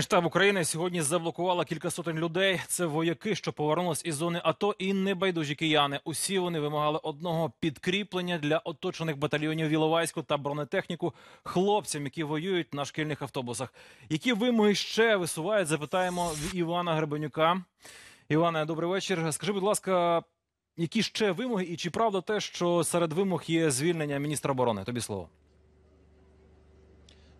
Генштаб України сьогодні заблокувала кілька сотень людей. Це вояки, що повернулись із зони АТО, і небайдужі кияни. Усі вони вимагали одного підкріплення для оточених батальйонів в Іловайську та бронетехніку хлопцям, які воюють на шкільних автобусах. Які вимоги ще висувають? Запитаємо в Івана Гребенюка. Іване, добрий вечір. Скажи, будь ласка, які ще вимоги, і чи правда те, що серед вимог є звільнення міністра оборони? Тобі слово.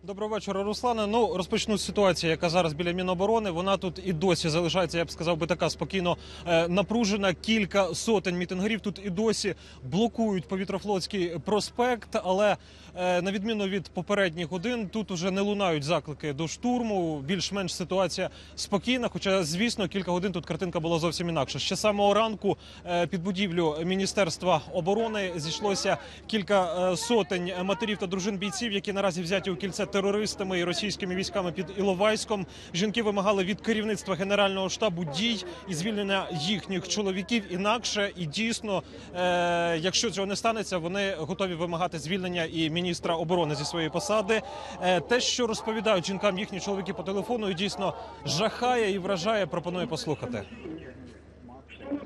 Доброго вечора, Руслане. Ну розпочну з ситуації, яка зараз біля Міноборони. Вона тут і досі залишається, я б сказав би така спокійно е, напружена. Кілька сотень мітингарів тут і досі блокують повітрофлотський проспект. Але е, на відміну від попередніх годин, тут уже не лунають заклики до штурму. Більш-менш ситуація спокійна. Хоча, звісно, кілька годин тут картинка була зовсім інакша. Ще самого ранку е, під будівлю Міністерства оборони зійшлося кілька сотень матерів та дружин бійців, які наразі взяті у кільце терористами і російськими військами під Іловайськом. Жінки вимагали від керівництва генерального штабу дій і звільнення їхніх чоловіків. Інакше і дійсно, е, якщо цього не станеться, вони готові вимагати звільнення і міністра оборони зі своєї посади. Е, те, що розповідають жінкам їхні чоловіки по телефону, дійсно жахає і вражає. Пропоную послухати.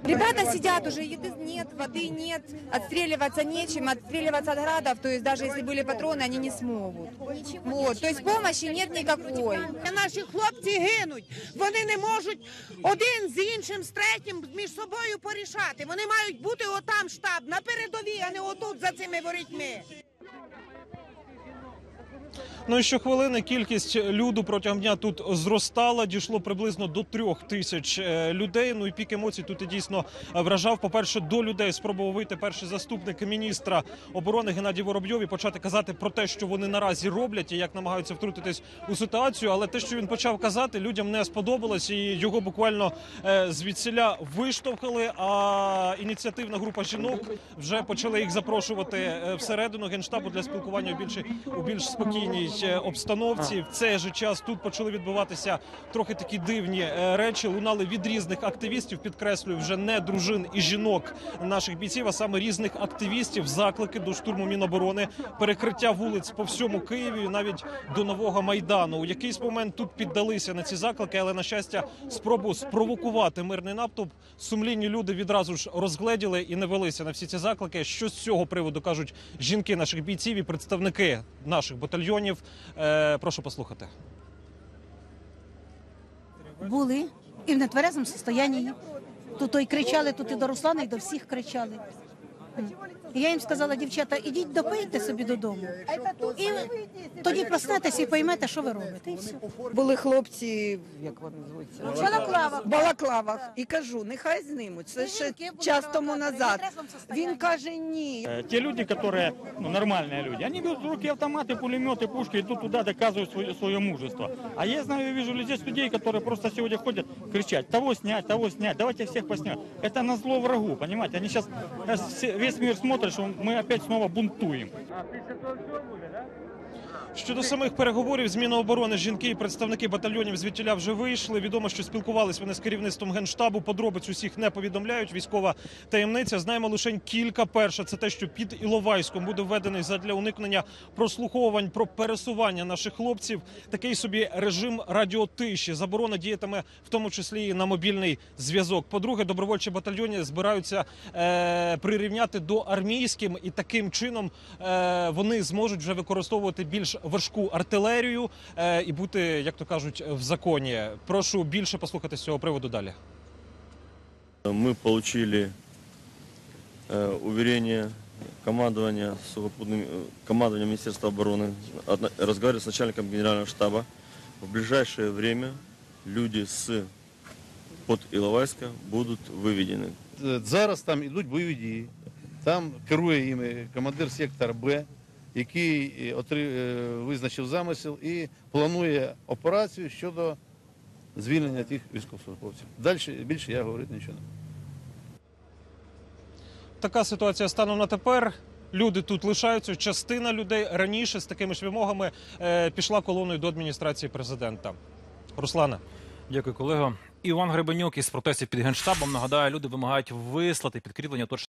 Ребята сидят уже, еды нет, воды нет, отстреливаться нечем, отстреливаться от градов, то есть даже если были патроны, они не смогут. Вот, то есть помощи нет никакой. Наші хлопці гинуть. Вони не можуть один з іншим, з третім між собою порішати. Вони мають бути отам штаб на передовій, а не отут за цими ворітьми. Ну і щохвилини кількість люду протягом дня тут зростала. Дійшло приблизно до трьох тисяч е, людей. Ну і пік емоцій тут і дійсно вражав. По перше, до людей спробував вийти перший заступник міністра оборони Геннадій Воробйов і почати казати про те, що вони наразі роблять і як намагаються втрутитись у ситуацію. Але те, що він почав казати, людям не сподобалось, і його буквально е, звідсіля виштовхали. А ініціативна група жінок вже почали їх запрошувати е, всередину генштабу для спілкування у більш у більш спокійній обстановці. В цей же час тут почали відбуватися трохи такі дивні е, речі. Лунали від різних активістів. Підкреслюю, вже не дружин і жінок наших бійців, а саме різних активістів. Заклики до штурму Міноборони, перекриття вулиць по всьому Києві, навіть до нового майдану. У якийсь момент тут піддалися на ці заклики, але на щастя, спробу спровокувати мирний натовп. Сумлінні люди відразу ж розгледіли і не велися на всі ці заклики. Що з цього приводу кажуть жінки наших бійців і представники наших батальйонів. Е, прошу послухати. були і в нетверезому стані. Тут й кричали, тут і до Руслана, і до всіх кричали. М. І я їм сказала, дівчата, ідіть допийте собі додому. І тоді проснетеся і поймете, що ви робите. І все. Були хлопці, як вони звуться? В балаклавах. В балаклавах. І кажу, нехай знімуть. Це ще Жінки були час тому в назад. нетрезвому состоянии. Він каже, ні. Э, Те люди, которые ну, нормальные люди, они берут в руки автоматы, пулеметы, пушки, идут туда, доказывают свое, свое мужество. А я знаю, вижу здесь людей, которые просто сегодня ходят, кричать, того снять, того снять, давайте всех поснять. Это на зло врагу, понимаете? Они сейчас, весь мир смотрит, что мы опять снова бунтуем. Щодо самих переговорів з Міноборони, жінки і представники батальйонів звідтіля вже вийшли. Відомо, що спілкувались вони з керівництвом генштабу. Подробиць усіх не повідомляють. Військова таємниця. Знаємо лише кілька. Перше це те, що під Іловайськом буде введений задля уникнення прослуховувань про пересування наших хлопців. Такий собі режим радіотиші. Заборона діятиме в тому числі і на мобільний зв'язок. По-друге, добровольчі батальйони збираються е, прирівняти до армійським, і таким чином е, вони зможуть вже використовувати більш важку артилерію е, і бути, як то кажуть, в законі. Прошу більше послухати з цього приводу далі. Мы получили э, уверение командования, сухопутным, э, командования Министерства обороны, Одно- разговаривали с начальником генерального штаба. В ближайшее время люди с под Иловайска будут выведены. Е, Зараз там ідуть бойові дії. Там керує іми командир сектора Б, який е, е, визначив замисел і планує операцію щодо звільнення тих військовослужбовців. Далі більше я говорити нічого не буду. Така ситуація станом на тепер. Люди тут лишаються. Частина людей раніше з такими ж вимогами е, пішла колоною до адміністрації президента. Руслана. Дякую, колего. Іван Гребенюк із протестів під генштабом нагадаю, люди вимагають вислати підкріплення. Тож